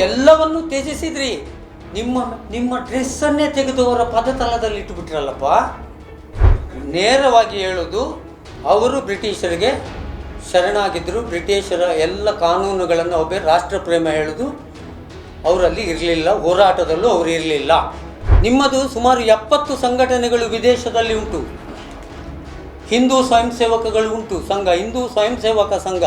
ಎಲ್ಲವನ್ನೂ ತ್ಯಜಿಸಿದ್ರಿ. ನಿಮ್ಮ ನಿಮ್ಮ ಡ್ರೆಸ್ಸನ್ನೇ ತೆಗೆದು ಅವರ ಪದತಲದಲ್ಲಿ ಇಟ್ಟುಬಿಟ್ರಲ್ಲಪ್ಪ. ನೇರವಾಗಿ ಹೇಳೋದು, ಅವರು ಬ್ರಿಟಿಷರಿಗೆ ಶರಣಾಗಿದ್ದರು ಬ್ರಿಟಿಷರ ಎಲ್ಲ ಕಾನೂನುಗಳನ್ನು ಒಬ್ಬ ರಾಷ್ಟ್ರ ಪ್ರೇಮ ಹೇಳೋದು, ಅವರಲ್ಲಿ ಇರಲಿಲ್ಲ, ಹೋರಾಟದಲ್ಲೂ ಅವರು ಇರಲಿಲ್ಲ. ನಿಮ್ಮದು ಸುಮಾರು ಎಪ್ಪತ್ತು ಸಂಘಟನೆಗಳು ವಿದೇಶದಲ್ಲಿ ಉಂಟು. ಹಿಂದೂ ಸ್ವಯಂ ಸೇವಕಗಳು ಉಂಟು, ಸಂಘ, ಹಿಂದೂ ಸ್ವಯಂ ಸೇವಕ ಸಂಘ.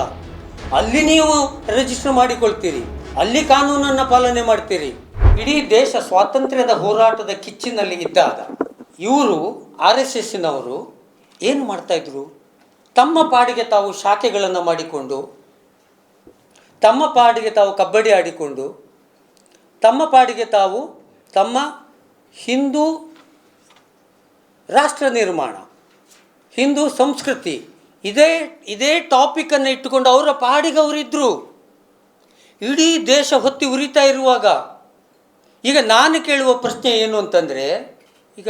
ಅಲ್ಲಿ ನೀವು ರಿಜಿಸ್ಟರ್ ಮಾಡಿಕೊಳ್ತೀರಿ. ಅಲ್ಲಿ ಕಾನೂನನ್ನು ಪಾಲನೆ ಮಾಡ್ತೀರಿ. ಇಡೀ ದೇಶ ಸ್ವಾತಂತ್ರ್ಯದ ಹೋರಾಟದ ಕಿಚ್ಚಿನಲ್ಲಿ ಇದ್ದಾಗ ಇವರು ಆರ್ ಎಸ್ ಎಸ್ಸಿನವರು ಏನು ಮಾಡ್ತಾಯಿದ್ರು ತಮ್ಮ ಪಾಡಿಗೆ ತಾವು ಶಾಖೆಗಳನ್ನು ಮಾಡಿಕೊಂಡು, ತಮ್ಮ ಪಾಡಿಗೆ ತಾವು ಕಬಡ್ಡಿ ಆಡಿಕೊಂಡು, ತಮ್ಮ ಪಾಡಿಗೆ ತಾವು ತಮ್ಮ ಹಿಂದೂ ರಾಷ್ಟ್ರ ನಿರ್ಮಾಣ, ಹಿಂದೂ ಸಂಸ್ಕೃತಿ, ಇದೇ ಇದೇ ಟಾಪಿಕನ್ನು ಇಟ್ಟುಕೊಂಡು ಅವರ ಪಾಡಿಗೆ ಅವರಿದ್ದರು ಇಡೀ ದೇಶ ಹೊತ್ತಿ ಉರಿತಾ ಇರುವಾಗ ಈಗ ನಾನು ಕೇಳುವ ಪ್ರಶ್ನೆ ಏನು ಅಂತಂದರೆ, ಈಗ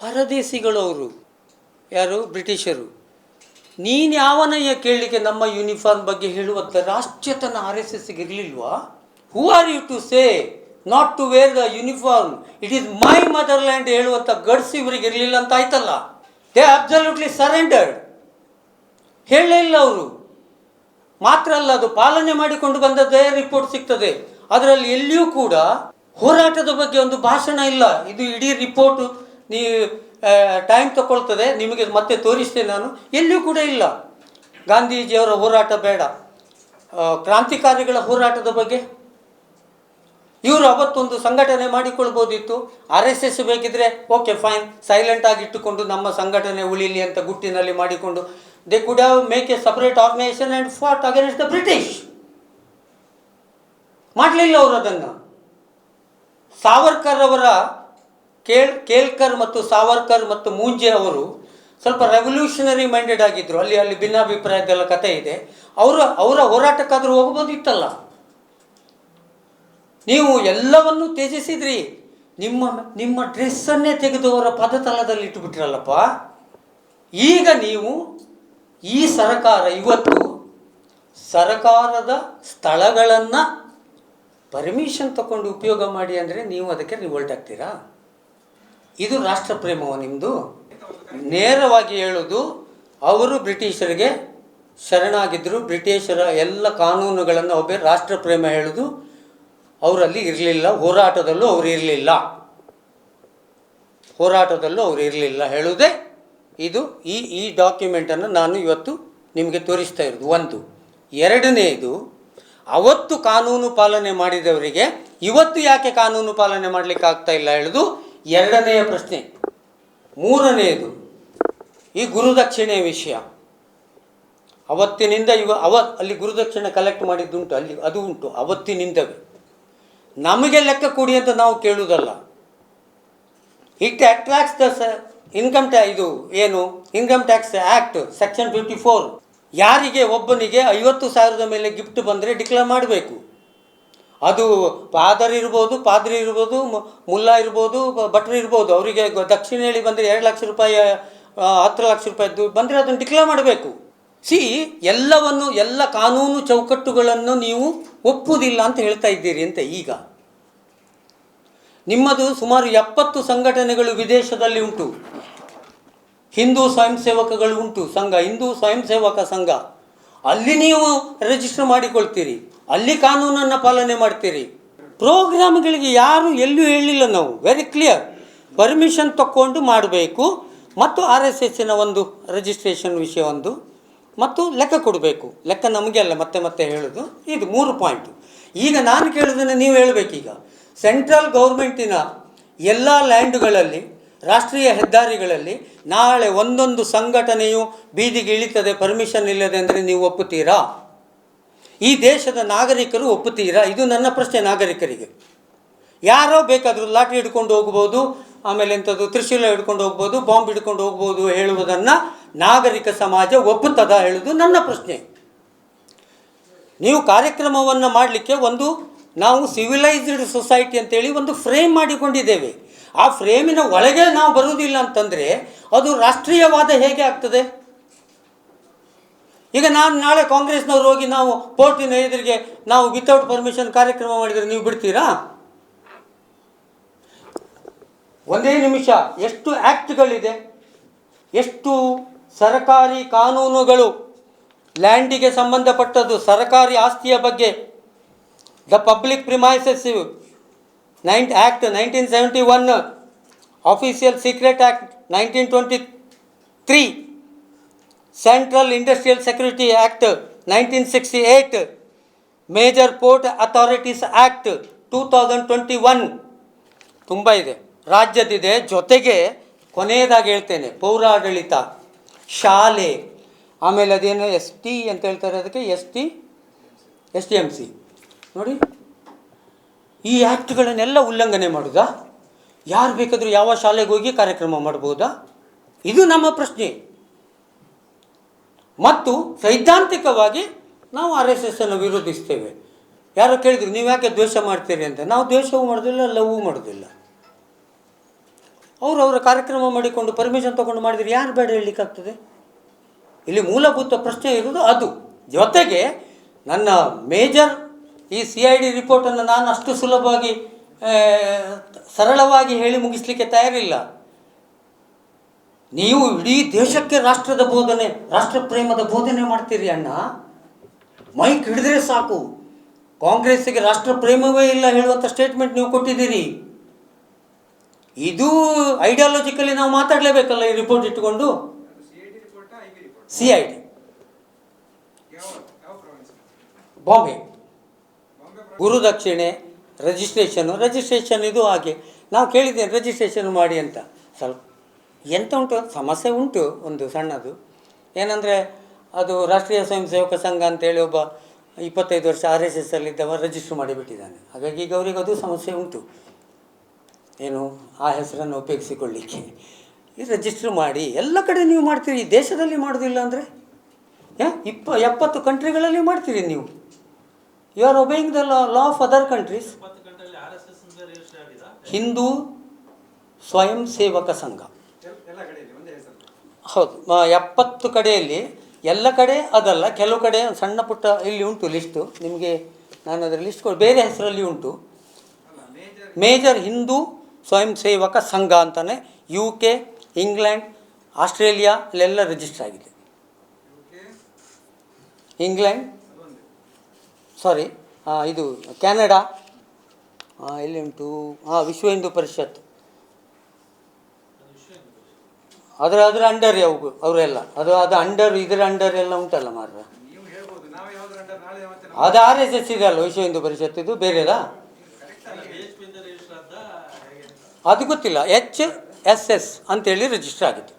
ಪರದೇಶಿಗಳು ಅವರು, ಯಾರು? ಬ್ರಿಟಿಷರು. ನೀನು ಯಾವನಯ್ಯ ಕೇಳಲಿಕ್ಕೆ ನಮ್ಮ ಯೂನಿಫಾರ್ಮ್ ಬಗ್ಗೆ ಹೇಳುವಂಥ ರಾಷ್ಟ್ರೀಯತನ ಆರ್ ಎಸ್ ಎಸ್ಗೆ ಇರಲಿಲ್ವಾ? Who are you to say not to wear the uniform it is my motherland ಹೇಳುವಂಥ ಗಡ್ಸ್ ಇವರಿಗೆ ಇರಲಿಲ್ಲ ಅಂತ ಆಯ್ತಲ್ಲ? ದೇ ಅಬ್ಸಲ್ಯೂಟ್ಲಿ ಸರೆಂಡರ್ಡ್ ಹೇಳಲಿಲ್ಲ ಅವರು. ಮಾತ್ರ ಅಲ್ಲ, ಅದು ಪಾಲನೆ ಮಾಡಿಕೊಂಡು ಬಂದದ್ದೇ ರಿಪೋರ್ಟ್ ಸಿಗ್ತದೆ. ಅದರಲ್ಲಿ ಎಲ್ಲಿಯೂ ಕೂಡ ಹೋರಾಟದ ಬಗ್ಗೆ ಒಂದು ಭಾಷಣ ಇಲ್ಲ. ಇದು ಇಡೀ ರಿಪೋರ್ಟ್ ನೀ ಟೈಮ್ ತಗೊಳ್ತದೆ ನಿಮಗೆ ಮತ್ತೆ ತೋರಿಸ್ತೇನೆ ನಾನು. ಎಲ್ಲಿಯೂ ಕೂಡ ಇಲ್ಲ. ಗಾಂಧೀಜಿಯವರ ಹೋರಾಟ ಬೇಡ. ಕ್ರಾಂತಿಕಾರಿಗಳ ಹೋರಾಟದ ಬಗ್ಗೆ. ಇವರು ಅವತ್ತೊಂದು ಸಂಘಟನೆ ಮಾಡಿಕೊಳ್ಬೋದಿತ್ತು. ಆರ್ ಎಸ್ ಎಸ್ ಬೇಕಿದ್ರೆ ಓಕೆ ಫೈನ್ ಸೈಲೆಂಟ್ ಆಗಿ ಇಟ್ಟುಕೊಂಡು ನಮ್ಮ ಸಂಘಟನೆ ಉಳಿಲಿ ಅಂತ ಗುಟ್ಟಿನಲ್ಲಿ ಮಾಡಿಕೊಂಡು they could have make a separate organization and fought against the British. ಮಾಡಲಿಲ್ಲ ಅವರು ಅದನ್ನು. ಸಾವರ್ಕರ್ ಅವರ ಕೇಳ್ ಕೇಲ್ಕರ್ ಮತ್ತು ಸಾವರ್ಕರ್ ಮತ್ತು ಮೂಂಜೆ ಅವರು ಸ್ವಲ್ಪ ರೆವಲ್ಯೂಷನರಿ ಮೈಂಡೆಡ್ ಆಗಿದ್ದರು ಅಲ್ಲಿ ಅಲ್ಲಿ ಭಿನ್ನಾಭಿಪ್ರಾಯದೆಲ್ಲ ಕಥೆ ಇದೆ. ಅವರ ಅವರ ಹೋರಾಟಕ್ಕಾದರೂ ಹೋಗ್ಬೋದಿತ್ತಲ್ಲ. ನೀವು ಎಲ್ಲವನ್ನೂ ತ್ಯಜಿಸಿದ್ರಿ. ನಿಮ್ಮ ನಿಮ್ಮ ಡ್ರೆಸ್ಸನ್ನೇ ತೆಗೆದು ಅವರ ಪದತಲದಲ್ಲಿ ಇಟ್ಟುಬಿಟ್ರಲ್ಲಪ್ಪ ಈಗ ನೀವು ಈ ಸರಕಾರ ಇವತ್ತು ಸರಕಾರದ ಸ್ಥಳಗಳನ್ನು ಪರ್ಮಿಷನ್ ತಗೊಂಡು ಉಪಯೋಗ ಮಾಡಿ ಅಂದರೆ ನೀವು ಅದಕ್ಕೆ ರಿವೋಲ್ಟ್ ಆಗ್ತೀರಾ? ಇದು ರಾಷ್ಟ್ರ ಪ್ರೇಮವ ನಿಮ್ಮದು ನೇರವಾಗಿ ಹೇಳೋದು, ಅವರು ಬ್ರಿಟಿಷರಿಗೆ ಶರಣಾಗಿದ್ದರು ಬ್ರಿಟಿಷರ ಎಲ್ಲ ಕಾನೂನುಗಳನ್ನು ಒಬ್ಬ ರಾಷ್ಟ್ರ ಪ್ರೇಮ ಹೇಳೋದು, ಅವರಲ್ಲಿ ಇರಲಿಲ್ಲ. ಹೋರಾಟದಲ್ಲೂ ಅವರು ಇರಲಿಲ್ಲ. ಹೋರಾಟದಲ್ಲೂ ಅವರು ಇರಲಿಲ್ಲ ಹೇಳುವುದೇ ಇದು ಈ ಈ ಡಾಕ್ಯುಮೆಂಟನ್ನು ನಾನು ಇವತ್ತು ನಿಮಗೆ ತೋರಿಸ್ತಾ ಇರೋದು. ಒಂದು. ಎರಡನೆಯದು, ಅವತ್ತು ಕಾನೂನು ಪಾಲನೆ ಮಾಡಿದವರಿಗೆ ಇವತ್ತು ಯಾಕೆ ಕಾನೂನು ಪಾಲನೆ ಮಾಡಲಿಕ್ಕೆ ಆಗ್ತಾ ಇಲ್ಲ ಹೇಳೋದು? ಎರಡನೆಯ ಪ್ರಶ್ನೆ. ಮೂರನೆಯದು, ಈ ಗುರುದಕ್ಷಿಣೆಯ ವಿಷಯ. ಅವತ್ತಿನಿಂದ ಇವ, ಅವ, ಅಲ್ಲಿ ಗುರುದಕ್ಷಿಣೆ ಕಲೆಕ್ಟ್ ಮಾಡಿದ್ದುಂಟು, ಅಲ್ಲಿ ಅದು ಉಂಟು, ಅವತ್ತಿನಿಂದವೇ. ನಮಗೆ ಲೆಕ್ಕ ಕೊಡಿ ಅಂತ ನಾವು ಕೇಳುವುದಲ್ಲ ಇಟ್ ಅಟ್ರಾಕ್ಟ್ಸ್ ದ ಇನ್ಕಮ್ ಟ್ಯಾ ಇದು ಏನು? Income tax act section fifty four. ಯಾರಿಗೆ ಒಬ್ಬನಿಗೆ ಐವತ್ತು ಸಾವಿರದ ಮೇಲೆ ಗಿಫ್ಟ್ ಬಂದರೆ ಡಿಕ್ಲೇರ್ ಮಾಡಬೇಕು. ಅದು ಪಾದರ್ ಇರ್ಬೋದು, ಪಾದ್ರಿ ಇರ್ಬೋದು ಮುಲ್ಲಾ ಇರ್ಬೋದು ಭಟ್ರು ಇರ್ಬೋದು. ಅವರಿಗೆ ದಕ್ಷಿಣ ಹೇಳಿ ಬಂದರೆ ಎರಡು ಲಕ್ಷ ರೂಪಾಯಿ ಹತ್ತು ಲಕ್ಷ ರೂಪಾಯಿದ್ದು ಬಂದರೆ ಅದನ್ನು ಡಿಕ್ಲೇರ್ ಮಾಡಬೇಕು. ಸಿ, ಎಲ್ಲವನ್ನು, ಎಲ್ಲ ಕಾನೂನು ಚೌಕಟ್ಟುಗಳನ್ನು ನೀವು ಒಪ್ಪುವುದಿಲ್ಲ ಅಂತ ಹೇಳ್ತಾ ಇದ್ದೀರಿ ಅಂತ ಈಗ. ನಿಮ್ಮದು ಸುಮಾರು ಎಪ್ಪತ್ತು ಸಂಘಟನೆಗಳು ವಿದೇಶದಲ್ಲಿ ಉಂಟು. ಹಿಂದೂ ಸ್ವಯಂ ಸೇವಕಗಳು ಉಂಟು, ಸಂಘ, ಹಿಂದೂ ಸ್ವಯಂ ಸೇವಕ ಸಂಘ. ಅಲ್ಲಿ ನೀವು ರಿಜಿಸ್ಟರ್ ಮಾಡಿಕೊಳ್ತೀರಿ, ಅಲ್ಲಿ ಕಾನೂನನ್ನು ಪಾಲನೆ ಮಾಡ್ತೀರಿ. ಪ್ರೋಗ್ರಾಮ್ಗಳಿಗೆ ಯಾರು ಎಲ್ಲೂ ಹೇಳಿಲ್ಲ ನಾವು ವೆರಿ ಕ್ಲಿಯರ್ ಪರ್ಮಿಷನ್ ತಕ್ಕೊಂಡು ಮಾಡಬೇಕು, ಮತ್ತು ಆರ್ ಎಸ್ ಎಸ್ಸಿನ ಒಂದು ರಿಜಿಸ್ಟ್ರೇಷನ್ ವಿಷಯ ಒಂದು, ಮತ್ತು ಲೆಕ್ಕ ಕೊಡಬೇಕು. ಲೆಕ್ಕ ನಮಗೆ ಅಲ್ಲ, ಮತ್ತೆ ಮತ್ತೆ ಹೇಳೋದು. ಇದು ಮೂರು ಪಾಯಿಂಟ್ ಈಗ ನಾನು ಕೇಳೋದನ್ನು ನೀವು ಹೇಳಬೇಕೀಗ. ಸೆಂಟ್ರಲ್ ಗೌರ್ಮೆಂಟಿನ ಎಲ್ಲ ಲ್ಯಾಂಡ್ಗಳಲ್ಲಿ ರಾಷ್ಟ್ರೀಯ ಹೆದ್ದಾರಿಗಳಲ್ಲಿ ನಾಳೆ ಒಂದೊಂದು ಸಂಘಟನೆಯು ಬೀದಿಗೆ ಇಳಿತದೆ ಪರ್ಮಿಷನ್ ಇಲ್ಲದೆ ಅಂದರೆ ನೀವು ಒಪ್ಪುತ್ತೀರಾ? ಈ ದೇಶದ ನಾಗರಿಕರು ಒಪ್ಪುತ್ತೀರಾ? ಇದು ನನ್ನ ಪ್ರಶ್ನೆ ನಾಗರಿಕರಿಗೆ. ಯಾರೋ ಬೇಕಾದರೂ ಲಾಠಿ ಹಿಡ್ಕೊಂಡು ಹೋಗ್ಬೋದು, ಆಮೇಲೆ ಎಂಥದ್ದು ತ್ರಿಶೂಲ ಹಿಡ್ಕೊಂಡು ಹೋಗ್ಬೋದು, ಬಾಂಬ್ ಹಿಡ್ಕೊಂಡು ಹೋಗ್ಬೋದು ಹೇಳುವುದನ್ನು ನಾಗರಿಕ ಸಮಾಜ ಒಪ್ಪುತ್ತದ ಹೇಳುವುದು ನನ್ನ ಪ್ರಶ್ನೆ. ನೀವು ಕಾರ್ಯಕ್ರಮವನ್ನು ಮಾಡಲಿಕ್ಕೆ ಒಂದು ನಾವು ಸಿವಿಲೈಸ್ಡ್ ಸೊಸೈಟಿ ಅಂತೇಳಿ ಒಂದು ಫ್ರೇಮ್ ಮಾಡಿಕೊಂಡಿದ್ದೇವೆ. ಆ ಫ್ರೇಮಿನ ಒಳಗೆ ನಾವು ಬರುವುದಿಲ್ಲ ಅಂತಂದರೆ ಅದು ರಾಷ್ಟ್ರೀಯವಾದ ಹೇಗೆ ಆಗ್ತದೆ? ಈಗ ನಾನು ನಾಳೆ ಕಾಂಗ್ರೆಸ್ನವ್ರು ಹೋಗಿ ನಾವು ಕೋರ್ಟಿನ ಎದುರಿಗೆ ನಾವು ವಿತೌಟ್ ಪರ್ಮಿಷನ್ ಕಾರ್ಯಕ್ರಮ ಮಾಡಿದರೆ ನೀವು ಬಿಡ್ತೀರಾ? ಒಂದೇ ನಿಮಿಷ, ಎಷ್ಟು ಆ್ಯಕ್ಟ್ಗಳಿದೆ ಎಷ್ಟು ಸರಕಾರಿ ಕಾನೂನುಗಳು ಲ್ಯಾಂಡಿಗೆ ಸಂಬಂಧಪಟ್ಟದ್ದು, ಸರಕಾರಿ ಆಸ್ತಿಯ ಬಗ್ಗೆ the public premises nine act nineteen seventy one official secret act nineteen twenty three central industrial security act nineteen sixty eight major port authorities act two thousand twenty one ತುಂಬ ಇದೆ. ರಾಜ್ಯದಿದೆ ಜೊತೆಗೆ ಕೊನೆಯದಾಗಿ ಹೇಳ್ತೇನೆ. ಪೌರಾಡಳಿತ, ಶಾಲೆ, ಆಮೇಲೆ ಅದೇನು ಎಸ್ ಟಿ ಅಂತ ಹೇಳ್ತಾರೆ. ಅದಕ್ಕೆ S T S T M C. ನೋಡಿ. ಈ ಆ್ಯಕ್ಟ್ಗಳನ್ನೆಲ್ಲ ಉಲ್ಲಂಘನೆ ಮಾಡೋದಾ? ಯಾರು ಬೇಕಾದರೂ ಯಾವ ಶಾಲೆಗೆ ಹೋಗಿ ಕಾರ್ಯಕ್ರಮ ಮಾಡ್ಬೋದಾ? ಇದು ನಮ್ಮ ಪ್ರಶ್ನೆ. ಮತ್ತು ಸೈದ್ಧಾಂತಿಕವಾಗಿ ನಾವು ಆರ್ ಎಸ್ ಎಸ್ ಅನ್ನು ವಿರೋಧಿಸ್ತೇವೆ. ಯಾರೋ ಕೇಳಿದ್ರು, ನೀವು ಯಾಕೆ ದ್ವೇಷ ಮಾಡ್ತೀರಿ? ಅಂತ. ನಾವು ದ್ವೇಷವೂ ಮಾಡೋದಿಲ್ಲ ಲವೂ ಮಾಡೋದಿಲ್ಲ. ಅವರು ಅವರ ಕಾರ್ಯಕ್ರಮ ಮಾಡಿಕೊಂಡು ಪರ್ಮಿಷನ್ ತೊಗೊಂಡು ಮಾಡಿದರೆ ಯಾರು ಬೇಡ ಹೇಳಲಿಕ್ಕಾಗ್ತದೆ? ಇಲ್ಲಿ ಮೂಲಭೂತ ಪ್ರಶ್ನೆ ಇರೋದು ಅದು. ಜೊತೆಗೆ ನನ್ನ ಮೇಜರ್ ಈ ಸಿ ಐ ಡಿ ರಿಪೋರ್ಟನ್ನು ನಾನು ಅಷ್ಟು ಸುಲಭವಾಗಿ ಸರಳವಾಗಿ ಹೇಳಿ ಮುಗಿಸ್ಲಿಕ್ಕೆ ತಯಾರಿಲ್ಲ. ನೀವು ಇಡೀ ದೇಶಕ್ಕೆ ರಾಷ್ಟ್ರದ ಬೋಧನೆ ರಾಷ್ಟ್ರ ಪ್ರೇಮದ ಬೋಧನೆ ಮಾಡ್ತೀರಿ ಅಣ್ಣ. ಮೈಕ್ ಹಿಡಿದ್ರೆ ಸಾಕು. ಕಾಂಗ್ರೆಸ್ಸಿಗೆ ರಾಷ್ಟ್ರ ಪ್ರೇಮವೇ ಇಲ್ಲ ಹೇಳುವಂಥ ಸ್ಟೇಟ್ಮೆಂಟ್ ನೀವು ಕೊಟ್ಟಿದ್ದೀರಿ. ಇದು ಐಡಿಯಾಲಜಿಕಲಿ ನಾವು ಮಾತಾಡಲೇಬೇಕಲ್ಲ ಈ ರಿಪೋರ್ಟ್ ಇಟ್ಟುಕೊಂಡು? C I D Bombay. ಗುರುದಕ್ಷಿಣೆ registration registration ಇದು ಹಾಗೆ. ನಾವು ಕೇಳಿದ್ದೇನೆ ರಿಜಿಸ್ಟ್ರೇಷನ್ ಮಾಡಿ ಅಂತ. ಸ್ವಲ್ಪ ಎಂತ ಉಂಟು? ಸಮಸ್ಯೆ ಉಂಟು, ಒಂದು ಸಣ್ಣದು. ಏನಂದರೆ, ಅದು ರಾಷ್ಟ್ರೀಯ ಸ್ವಯಂ ಸೇವಕ ಸಂಘ ಅಂತೇಳಿ ಒಬ್ಬ ಇಪ್ಪತ್ತೈದು ವರ್ಷ ಆರ್ ಎಸ್ ಎಸ್ ಅಲ್ಲಿದ್ದವ ರಿಜಿಸ್ಟ್ರ್ ಮಾಡಿಬಿಟ್ಟಿದ್ದಾನೆ ಹಾಗಾಗಿ ಈಗ ಅವರಿಗೆ ಅದು ಸಮಸ್ಯೆ ಉಂಟು. ಏನು, ಆ ಹೆಸರನ್ನು ಉಪಯೋಗಿಸಿಕೊಳ್ಳಿಕ್ಕೆ. ಈ ರಿಜಿಸ್ಟರ್ ಮಾಡಿ, ಎಲ್ಲ ಕಡೆ ನೀವು ಮಾಡ್ತೀರಿ. ಈ ದೇಶದಲ್ಲಿ ಮಾಡೋದಿಲ್ಲ ಅಂದರೆ? ಇಪ್ಪ, ಎಪ್ಪತ್ತು ಕಂಟ್ರಿಗಳಲ್ಲಿ ಮಾಡ್ತೀರಿ ನೀವು. You are obeying the law of other countries Hindu Swayam Sevak Sangh ಹೌದು. ಎಪ್ಪತ್ತು ಕಡೆಯಲ್ಲಿ ಎಲ್ಲ ಕಡೆ ಅದಲ್ಲ. ಕೆಲವು ಕಡೆ ಸಣ್ಣ ಪುಟ್ಟ ಇಲ್ಲಿ ಉಂಟು ಲಿಸ್ಟು ನಿಮಗೆ ನಾನು ಅದರ ಲಿಸ್ಟ್ ಕೊಡಿ, ಬೇರೆ ಹೆಸರಲ್ಲಿ ಉಂಟು. ಮೇಜರ್ ಹಿಂದೂ ಸ್ವಯಂ ಸೇವಕ ಸಂಘ ಅಂತಲೇ ಯು ಕೆ ಇಂಗ್ಲೆಂಡ್ ಆಸ್ಟ್ರೇಲಿಯಾ ಅಲ್ಲೆಲ್ಲ ರಿಜಿಸ್ಟರ್ ಆಗಿದೆ. ಇಂಗ್ಲೆಂಡ್ ಸಾರಿ ಇದು ಕೆನಡಾ ಆ, ಎಲ್ಲಿ ಉಂಟು? ಹಾಂ ವಿಶ್ವ ಹಿಂದೂ ಪರಿಷತ್. ಅದರ ಅದರ ಅಂಡರ್ ಯಾವು ಅವರೆಲ್ಲ. ಅದು ಅದು ಅಂಡರ್ ಇದರ ಅಂಡರ್ ಎಲ್ಲ ಉಂಟಲ್ಲ ಮಾರ್ರೆ. ಅದು ಆರ್ ಎಸ್ ಎಸ್ ಇದೆ ಅಲ್ಲ ವಿಶ್ವ ಹಿಂದೂ ಪರಿಷತ್ ಇದು ಬೇರೆದಾ? ಅದು ಗೊತ್ತಿಲ್ಲ ಎಚ್ ಎಸ್ ಎಸ್ ಅಂತೇಳಿ ರಿಜಿಸ್ಟರ್ ಆಗಿತ್ತು.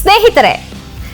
ಸ್ನೇಹಿತರೆ